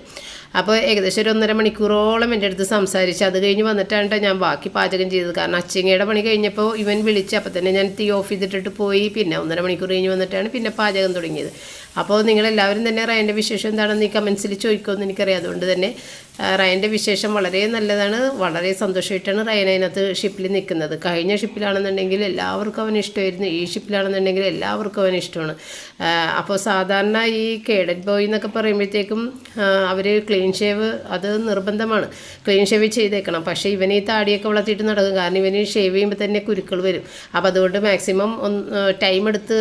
A: അപ്പോൾ ഏകദേശം ഒരു ഒന്നര മണിക്കൂറോളം എന്റെ അടുത്ത് സംസാരിച്ച് അത് കഴിഞ്ഞ് വന്നിട്ടാണ് ഞാൻ ബാക്കി പാചകം ചെയ്തത്. കാരണം അച്ചിങ്ങയുടെ പണി കഴിഞ്ഞപ്പോൾ ഇവൻ വിളിച്ച് അപ്പോൾ തന്നെ ഞാൻ തീ ഓഫ് ചെയ്തിട്ടിട്ട് പോയി. പിന്നെ ഒന്നര മണിക്കൂർ കഴിഞ്ഞ് വന്നിട്ടാണ് പിന്നെ പാചകം തുടങ്ങിയത്. അപ്പോൾ നിങ്ങളെല്ലാവരും തന്നെ റയന്റെ വിശേഷം എന്താണെന്ന് ഈ കമൻസിൽ ചോദിക്കുമെന്ന് എനിക്കറിയാം. അതുകൊണ്ട് തന്നെ റയന്റെ വിശേഷം വളരെ നല്ലതാണ്. വളരെ സന്തോഷമായിട്ടാണ് റയൻ അതിനകത്ത് ഷിപ്പിൽ നിൽക്കുന്നത്. കഴിഞ്ഞ ഷിപ്പിലാണെന്നുണ്ടെങ്കിൽ എല്ലാവർക്കും അവന് ഇഷ്ടമായിരുന്നു. ഈ ഷിപ്പിലാണെന്നുണ്ടെങ്കിൽ എല്ലാവർക്കും അവന് ഇഷ്ടമാണ്. അപ്പോൾ സാധാരണ ഈ കേഡറ്റ് ബോയ് എന്നൊക്കെ പറയുമ്പോഴത്തേക്കും അവർ ക്ലീൻ ഷേവ് അത് നിർബന്ധമാണ്. ക്ലീൻ ഷേവ് ചെയ്തേക്കണം. പക്ഷേ ഇവന് ഈ താടിയൊക്കെ വളർത്തിയിട്ട് നടക്കും. കാരണം ഇവന് ഷേവ് ചെയ്യുമ്പോൾ തന്നെ കുരുക്കൾ വരും. അപ്പോൾ അതുകൊണ്ട് മാക്സിമം ഒന്ന് ടൈം എടുത്ത്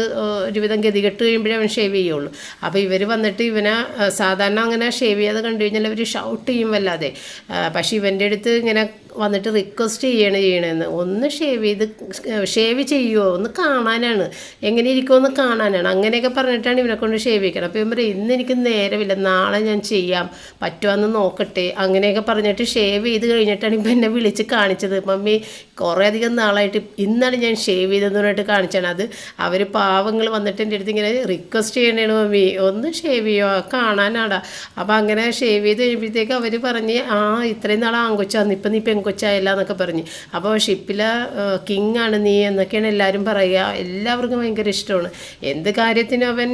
A: ഒരുവിധം ഗതികെട്ട് കഴിയുമ്പോഴേ അവൻ ഷേവ് ചെയ്യുള്ളൂ. അപ്പോൾ ഇവർ വന്നിട്ട് ഇവനെ സാധാരണ അങ്ങനെ ഷേവ് ചെയ്യാതെ കണ്ടു കഴിഞ്ഞാൽ അവർ ഷൗട്ട് ചെയ്യും വല്ലാതെ. പക്ഷേ ഇവന്റെ അടുത്ത് ഇങ്ങനെ വന്നിട്ട് റിക്വസ്റ്റ് ചെയ്യണം ചെയ്യണമെന്ന് ഒന്ന് ഷേവ് ചെയ്ത് ഷേവ് ചെയ്യുമോ ഒന്ന് കാണാനാണ്. എങ്ങനെ ഇരിക്കുമോ കാണാനാണ്. അങ്ങനെയൊക്കെ പറഞ്ഞിട്ടാണ് ഇവനെ കൊണ്ട് ഷേവ് ചെയ്യിക്കണം അപ്പോൾ ഇവൻ പറയും ഇന്ന് എനിക്ക് നേരമില്ല. നാളെ ഞാൻ ചെയ്യാം. പറ്റുമെന്ന് നോക്കട്ടെ. അങ്ങനെയൊക്കെ പറഞ്ഞിട്ട് ഷേവ് ചെയ്ത് കഴിഞ്ഞിട്ടാണ് ഇപ്പം എന്നെ വിളിച്ച് കാണിച്ചത്. മമ്മി കുറേ അധികം നാളായിട്ട് ഇന്നാണ് ഞാൻ ഷേവ് ചെയ്തതെന്ന് പറഞ്ഞിട്ട് കാണിച്ചാണ് അത് അവർ പാവങ്ങൾ വന്നിട്ട് എന്റെ അടുത്ത് ഇങ്ങനെ റിക്വസ്റ്റ് ചെയ്യണേണ് മമ്മി. ഒന്ന് ഷേവ് ചെയ്യുമോ കാണാനാടാ. അപ്പോൾ അങ്ങനെ ഷേവ് ചെയ്ത് കഴിയുമ്പോഴത്തേക്ക് അവർ പറഞ്ഞ് ആ ഇത്രയും നാൾ ആങ്കൊച്ചാന്ന്. ഇപ്പം നീ പെങ്കൊച്ചായില്ല എന്നൊക്കെ പറഞ്ഞ്. അപ്പോൾ ഷിപ്പില കിങ് ആണ് നീ എന്നൊക്കെയാണ് എല്ലാവരും പറയുക. എല്ലാവർക്കും ഭയങ്കര ഇഷ്ടമാണ്. എന്ത് കാര്യത്തിനും അവൻ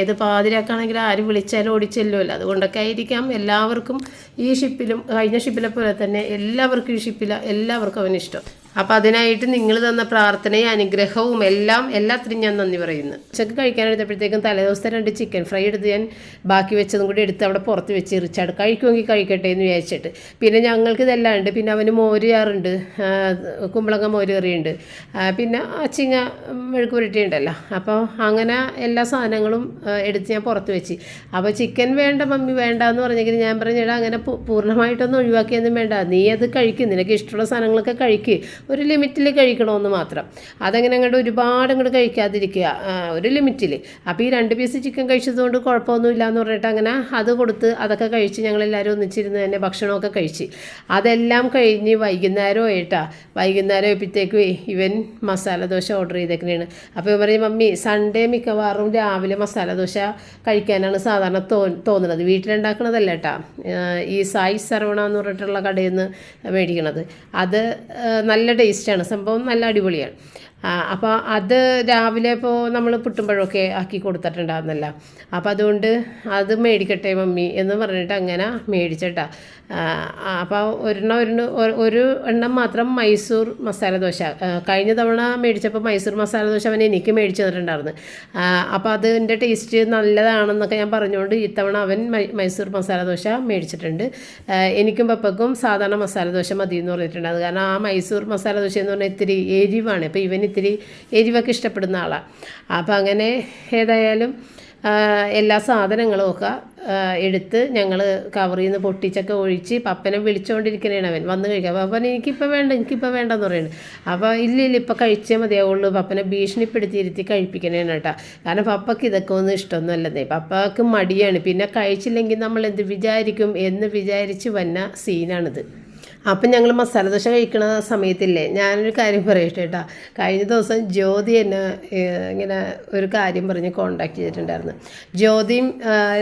A: ഏത് പാതിരാക്കാണെങ്കിലും ആര് വിളിച്ചാലും ഓടിച്ചെല്ലുമല്ലോ. അതുകൊണ്ടൊക്കെ ആയിരിക്കാം എല്ലാവർക്കും ഈ ഷിപ്പിലും കഴിഞ്ഞ ഷിപ്പിലെ പോലെ തന്നെ എല്ലാവർക്കും ഈ ഷിപ്പില എല്ലാവർക്കും അവൻ ഇഷ്ടം. അപ്പം അതിനായിട്ട് നിങ്ങൾ തന്ന പ്രാർത്ഥനയും അനുഗ്രഹവും എല്ലാം എല്ലാത്തിനും ഞാൻ നന്ദി പറയുന്നു. ഉച്ചയ്ക്ക് കഴിക്കാനെടുത്തപ്പോഴത്തേക്കും തലേദിവസത്തെ രണ്ട് ചിക്കൻ ഫ്രൈ എടുത്ത് ഞാൻ ബാക്കി വെച്ചതും കൂടി എടുത്ത് അവിടെ പുറത്ത് വെച്ച് ഇറിച്ചാട് കഴിക്കുമെങ്കിൽ കഴിക്കട്ടെ എന്ന് വിചാരിച്ചിട്ട്. പിന്നെ ഞങ്ങൾക്ക് ഇതെല്ലാം ഉണ്ട് പിന്നെ അവന് മോര് ചാറുണ്ട് കുമ്പളങ്ങ മോര് കറിയുണ്ട്. പിന്നെ അച്ചിങ്ങ മെഴുക്ക് പുരട്ടിയുണ്ടല്ലോ അപ്പോൾ അങ്ങനെ എല്ലാ സാധനങ്ങളും എടുത്ത് ഞാൻ പുറത്ത് വെച്ച്. അപ്പോൾ ചിക്കൻ വേണ്ട മമ്മി വേണ്ട എന്ന് പറഞ്ഞെങ്കിൽ ഞാൻ പറഞ്ഞിടാ അങ്ങനെ പൂർണമായിട്ടൊന്നും ഒഴിവാക്കിയൊന്നും വേണ്ട. നീ അത് കഴിക്കും. നിനക്ക് ഇഷ്ടമുള്ള സാധനങ്ങളൊക്കെ കഴിക്ക്. ഒരു ലിമിറ്റിൽ കഴിക്കണമെന്ന് മാത്രം. അതങ്ങനെ അങ്ങോട്ട് ഒരുപാട് അങ്ങോട്ട് കഴിക്കാതിരിക്കുക. ഒരു ലിമിറ്റിൽ അപ്പോൾ ഈ രണ്ട് പീസ് ചിക്കൻ കഴിച്ചതുകൊണ്ട് കുഴപ്പമൊന്നുമില്ല എന്ന് പറഞ്ഞിട്ട് അങ്ങനെ അത് കൊടുത്ത് അതൊക്കെ കഴിച്ച് ഞങ്ങളെല്ലാവരും ഒന്നിച്ചിരുന്ന് തന്നെ ഭക്ഷണമൊക്കെ കഴിച്ച്. അതെല്ലാം കഴിഞ്ഞ് വൈകുന്നേരം ആയിട്ടാ. വൈകുന്നേരം ആയപ്പോഴത്തേക്കും ഇവൻ മസാല ദോശ ഓർഡർ ചെയ്തേക്കണേണ്. അപ്പോൾ ഇവൻ പറയും മമ്മി സൺഡേ മിക്കവാറും രാവിലെ മസാല ദോശ കഴിക്കാനാണ് സാധാരണ തോ തോന്നുന്നത് വീട്ടിലുണ്ടാക്കണതല്ല കേട്ടാ ഈ സായി സർവണ എന്ന് പറഞ്ഞിട്ടുള്ള കടയിൽ നിന്ന് മേടിക്കണത്. അത് നല്ല ടേസ്റ്റാണ് സംഭവം നല്ല അടിപൊളിയാണ്. അപ്പോൾ അത് രാവിലെ ഇപ്പോൾ നമ്മൾ പുട്ടുമ്പോഴൊക്കെ ആക്കി കൊടുത്തിട്ടുണ്ടായിരുന്നല്ലോ അപ്പോൾ അതുകൊണ്ട് അത് മേടിക്കട്ടെ മമ്മി എന്ന് പറഞ്ഞിട്ട് അങ്ങനെ മേടിച്ചട്ടാ. അപ്പോൾ ഒരെണ്ണം ഒരെണ്ണം ഒരു എണ്ണം മാത്രം മൈസൂർ മസാല ദോശ. കഴിഞ്ഞ തവണ മേടിച്ചപ്പോൾ മൈസൂർ മസാല ദോശ അവൻ എനിക്ക് മേടിച്ച് തന്നിട്ടുണ്ടായിരുന്നു. അപ്പോൾ അതിന്റെ ടേസ്റ്റ് നല്ലതാണെന്നൊക്കെ ഞാൻ പറഞ്ഞുകൊണ്ട് ഇത്തവണ അവൻ മൈസൂർ മസാല ദോശ മേടിച്ചിട്ടുണ്ട്. എനിക്കും പപ്പക്കും സാധാരണ മസാല ദോശ മതി എന്ന് പറഞ്ഞിട്ടുണ്ട് അത് കാരണം ആ മൈസൂർ മസാല ദോശ എന്ന് പറഞ്ഞാൽ ഇത്തിരി എരിവാണ്. അപ്പോൾ ഇവൻ ഇത്തിരി എരിവൊക്കെ ഇഷ്ടപ്പെടുന്ന ആളാണ് അപ്പം അങ്ങനെ ഏതായാലും എല്ലാ സാധനങ്ങളും ഒക്കെ ആ, എടുത്ത് ഞങ്ങൾ കവറിൽ നിന്ന് പൊട്ടിച്ചൊക്കെ ഒഴിച്ച് പപ്പനെ വിളിച്ചുകൊണ്ടിരിക്കണേണ് അവൻ. വന്ന് കഴിക്കുക പപ്പൻ എനിക്കിപ്പോൾ വേണ്ട എനിക്കിപ്പോൾ വേണ്ടെന്ന് പറയുന്നത് അപ്പോൾ ഇല്ല ഇല്ല ഇപ്പോൾ കഴിച്ചേ മതിയാവുള്ളൂ. പപ്പനെ ഭീഷണിപ്പെടുത്തിയിരുത്തി കഴിപ്പിക്കണേണ് കേട്ടോ. കാരണം പപ്പക്ക് ഇതൊക്കെ ഒന്നും ഇഷ്ടമൊന്നുമല്ലെന്നേ പപ്പക്ക് മടിയാണ്. പിന്നെ കഴിച്ചില്ലെങ്കിൽ നമ്മൾ എന്ത് വിചാരിക്കും എന്ന് വിചാരിച്ച് വന്ന സീനാണിത് അപ്പം ഞങ്ങൾ മസാല ദോശ കഴിക്കണ സമയത്തില്ലേ ഞാനൊരു കാര്യം പറയട്ടെ കേട്ടോ. കഴിഞ്ഞ ദിവസം ജ്യോതി എന്നെ ഇങ്ങനെ ഒരു കാര്യം പറഞ്ഞ് കോണ്ടാക്ട് ചെയ്തിട്ടുണ്ടായിരുന്നു. ജ്യോതിയും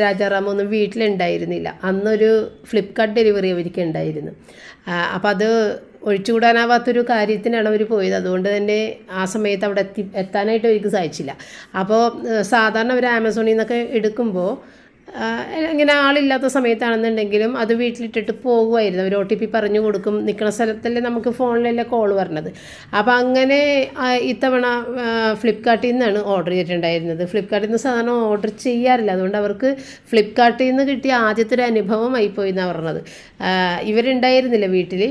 A: രാജാറാമും ഒന്നും വീട്ടിലുണ്ടായിരുന്നില്ല. അന്നൊരു ഫ്ലിപ്കാർട്ട് ഡെലിവറി അവർക്ക് ഉണ്ടായിരുന്നു. അപ്പം അത് ഒഴിച്ചുകൂടാനാവാത്തൊരു കാര്യത്തിനാണ് അവർ പോയത്. അതുകൊണ്ട് തന്നെ ആ സമയത്ത് അവിടെ എത്തി എത്താനായിട്ട് അവർക്ക് സാധിച്ചില്ല. അപ്പോൾ സാധാരണ അവർ ആമസോണിൽ നിന്നൊക്കെ എടുക്കുമ്പോൾ ഇങ്ങനെ ആളില്ലാത്ത സമയത്താണെന്നുണ്ടെങ്കിലും അത് വീട്ടിലിട്ടിട്ട് പോകുമായിരുന്നു. അവർ ഒ ടി പി പറഞ്ഞു കൊടുക്കും. നിൽക്കുന്ന സ്ഥലത്തല്ലേ നമുക്ക് ഫോണിലല്ലേ കോൾ വരണത്. അപ്പോൾ അങ്ങനെ ഇത്തവണ ഫ്ലിപ്കാർട്ടിൽ നിന്നാണ് ഓർഡർ ചെയ്തിട്ടുണ്ടായിരുന്നത്. ഫ്ലിപ്കാർട്ടിൽ നിന്ന് സാധാരണ ഓർഡർ ചെയ്യാറില്ല. അതുകൊണ്ട് അവർക്ക് ഫ്ലിപ്കാർട്ടിൽ നിന്ന് കിട്ടിയ ആദ്യത്തെ ഒരു അനുഭവമായി പോയി എന്നാണ് പറഞ്ഞത് ഇവരുണ്ടായിരുന്നില്ല വീട്ടിൽ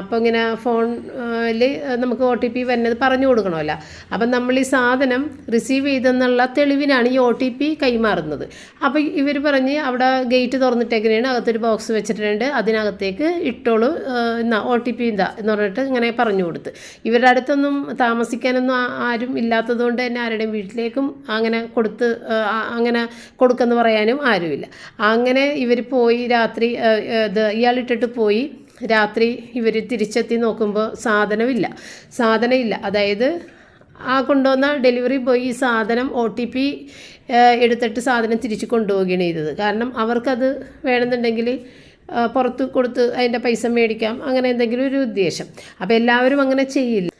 A: അപ്പോൾ ഇങ്ങനെ ഫോണിൽ നമുക്ക് ഒ ടി പി വരുന്നത് പറഞ്ഞു കൊടുക്കണമല്ലോ. അപ്പം നമ്മൾ ഈ സാധനം റിസീവ് ചെയ്തെന്നുള്ള തെളിവിനാണ് ഈ ഒ ടി പി കൈമാറുന്നത്. അപ്പോൾ ഇവർ പറഞ്ഞ് അവിടെ ഗേറ്റ് തുറന്നിട്ടേക്കിനാണ് അകത്തൊരു ബോക്സ് വെച്ചിട്ടുണ്ട് അതിനകത്തേക്ക് ഇട്ടോളൂ എന്നാ ഒ ടി പി എന്താ എന്ന് പറഞ്ഞിട്ട് ഇങ്ങനെ പറഞ്ഞു കൊടുത്ത്. ഇവരുടെ അടുത്തൊന്നും താമസിക്കാനൊന്നും ആരും ഇല്ലാത്തതുകൊണ്ട് തന്നെ ആരുടെയും വീട്ടിലേക്കും അങ്ങനെ കൊടുത്ത് അങ്ങനെ കൊടുക്കെന്ന് പറയാനും ആരുമില്ല. അങ്ങനെ ഇവർ പോയി രാത്രി ഇത് ഇയാളിട്ടിട്ട് പോയി രാത്രി ഇവർ തിരിച്ചെത്തി നോക്കുമ്പോൾ സാധനമില്ല. സാധനമില്ല. അതായത് ആ കൊണ്ടുവന്ന ഡെലിവറി ബോയ് ഈ സാധനം ഒ ടി പി എടുത്തിട്ട് സാധനം തിരിച്ചു കൊണ്ടുപോവുകയാണ് ചെയ്തത്. കാരണം അവർക്കത് വേണമെന്നുണ്ടെങ്കിൽ പുറത്ത് കൊടുത്ത് അതിന്റെ പൈസ മേടിക്കാം. അങ്ങനെ എന്തെങ്കിലും ഒരു ഉദ്ദേശം. അപ്പോൾ എല്ലാവരും അങ്ങനെ ചെയ്യില്ല.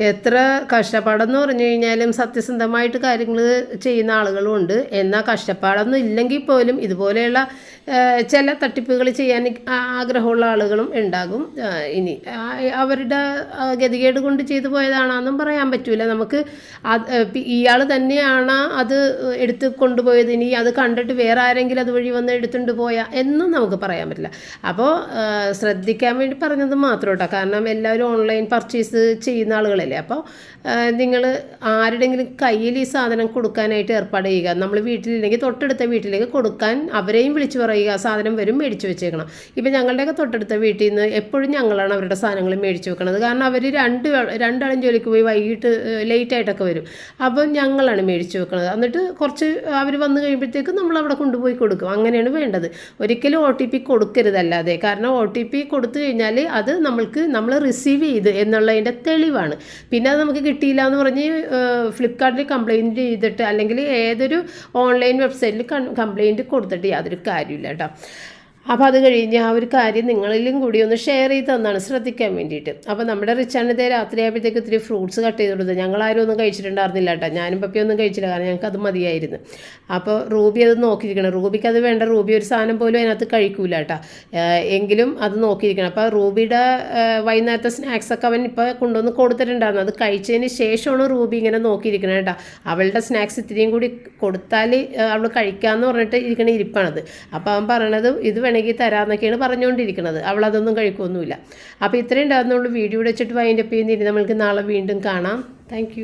A: എത്ര കഷ്ടപ്പാടെന്ന് പറഞ്ഞു കഴിഞ്ഞാലും സത്യസന്ധമായിട്ട് കാര്യങ്ങൾ ചെയ്യുന്ന ആളുകളും ഉണ്ട്. എന്നാൽ കഷ്ടപ്പാടൊന്നും ഇല്ലെങ്കിൽ പോലും ഇതുപോലെയുള്ള ചില തട്ടിപ്പുകൾ ചെയ്യാൻ ആഗ്രഹമുള്ള ആളുകളും ഉണ്ടാകും. ഇനി അവരുടെ ഗതികേട് കൊണ്ട് ചെയ്തു പോയതാണെന്നും പറയാൻ പറ്റൂല. നമുക്ക് ഇയാൾ തന്നെയാണ് അത് എടുത്ത് കൊണ്ടുപോയത്. ഇനി അത് കണ്ടിട്ട് വേറെ ആരെങ്കിലും അതുവഴി വന്ന് എടുത്തുകൊണ്ട് പോയാൽ എന്നും നമുക്ക് പറയാൻ പറ്റില്ല. അപ്പോൾ ശ്രദ്ധിക്കാൻ വേണ്ടി പറഞ്ഞത് മാത്രം കേട്ടോ. കാരണം എല്ലാവരും ഓൺലൈൻ പർച്ചേസ് ചെയ്യുന്ന ആളുകളല്ലേ അപ്പോൾ നിങ്ങൾ ആരുടെങ്കിലും കയ്യിൽ ഈ സാധനം കൊടുക്കാനായിട്ട് ഏർപ്പാട് ചെയ്യുക. നമ്മൾ വീട്ടിലില്ലെങ്കിൽ തൊട്ടടുത്ത വീട്ടിലേക്ക് കൊടുക്കാൻ അവരെയും വിളിച്ചു പറയുക സാധനം വരും മേടിച്ചു വെച്ചേക്കണം. ഇപ്പം ഞങ്ങളുടെയൊക്കെ തൊട്ടടുത്ത വീട്ടിൽ നിന്ന് എപ്പോഴും ഞങ്ങളാണ് അവരുടെ സാധനങ്ങൾ മേടിച്ചു വെക്കണത്. കാരണം അവർ രണ്ട് രണ്ടാളും ജോലിക്ക് പോയി വൈകിട്ട് ലേറ്റ് ആയിട്ടൊക്കെ വരും. അപ്പം ഞങ്ങളാണ് മേടിച്ചു വെക്കണത്. എന്നിട്ട് കുറച്ച് അവർ വന്നു കഴിയുമ്പോഴത്തേക്കും നമ്മൾ അവിടെ കൊണ്ടുപോയി കൊടുക്കും. അങ്ങനെയാണ് വേണ്ടത്. ഒരിക്കലും ഒ ടി പി കൊടുക്കരുതല്ലാതെ. കാരണം ഒ ടി പി കൊടുത്തു കഴിഞ്ഞാൽ അത് നമ്മൾക്ക് നമ്മൾ റിസീവ് ചെയ്ത് എന്നുള്ളതിന്റെ തെളിവാണ്. പിന്നെ അത് നമുക്ക് കിട്ടിയില്ല എന്ന് പറഞ്ഞ് ഫ്ലിപ്കാർട്ടിൽ കംപ്ലയിന്റ് ചെയ്തിട്ട് അല്ലെങ്കിൽ ഏതൊരു ഓൺലൈൻ വെബ്സൈറ്റിൽ കംപ്ലയിന്റ് കൊടുത്തിട്ട് യാതൊരു കാര്യമില്ല കേട്ടോ. അപ്പോൾ അത് കഴിഞ്ഞ് ആ ഒരു കാര്യം നിങ്ങളിലും കൂടി ഒന്ന് ഷെയർ ചെയ്ത് തന്നാണ് ശ്രദ്ധിക്കാൻ വേണ്ടിയിട്ട്. അപ്പോൾ നമ്മുടെ റിച്ചാണിതേ രാത്രി ആയപ്പോഴത്തേക്ക് ഇത്തിരി ഫ്രൂട്ട്സ് കട്ട് ചെയ്ത് കൊടുത്തു. ഞങ്ങളാരും ഒന്നും കഴിച്ചിട്ടുണ്ടായിരുന്നില്ല കേട്ടോ. ഞാനും പപ്പിയൊന്നും കഴിച്ചില്ല കാരണം ഞങ്ങൾക്ക് അത് മതിയായിരുന്നു. അപ്പോൾ റൂബി അത് നോക്കിയിരിക്കണം. റൂബിക്ക് അത് വേണ്ട റൂബി ഒരു സാധനം പോലും അതിനകത്ത് കഴിക്കൂല കേട്ടോ. എങ്കിലും അത് നോക്കിയിരിക്കണം. അപ്പോൾ റൂബിയുടെ വൈകുന്നേരത്തെ സ്നാക്സൊക്കെ അവൻ ഇപ്പോൾ കൊണ്ടുവന്ന് കൊടുത്തിട്ടുണ്ടായിരുന്നു. അത് കഴിച്ചതിന് ശേഷമാണ് റൂബി ഇങ്ങനെ നോക്കിയിരിക്കണം കേട്ടോ. അവളുടെ സ്നാക്സ് ഇത്രയും കൂടി കൊടുത്താൽ അവൾ കഴിക്കാമെന്ന് പറഞ്ഞിട്ട് ഇരിക്കണ ഇരിപ്പാണത്. അപ്പോൾ അവൻ പറയണത് ഇത് വേണമെങ്കിൽ തരാമെന്നൊക്കെയാണ് പറഞ്ഞുകൊണ്ടിരിക്കുന്നത്. അവൾ അതൊന്നും കഴിക്കുമൊന്നുമില്ല അപ്പോൾ ഇത്രയും ഉണ്ടാകുന്നുള്ളൂ വീഡിയോ വെച്ചിട്ട് വൈൻഡപ്പ് ചെയ്യുന്നില്ല നമ്മൾക്ക് നാളെ വീണ്ടും കാണാം. താങ്ക്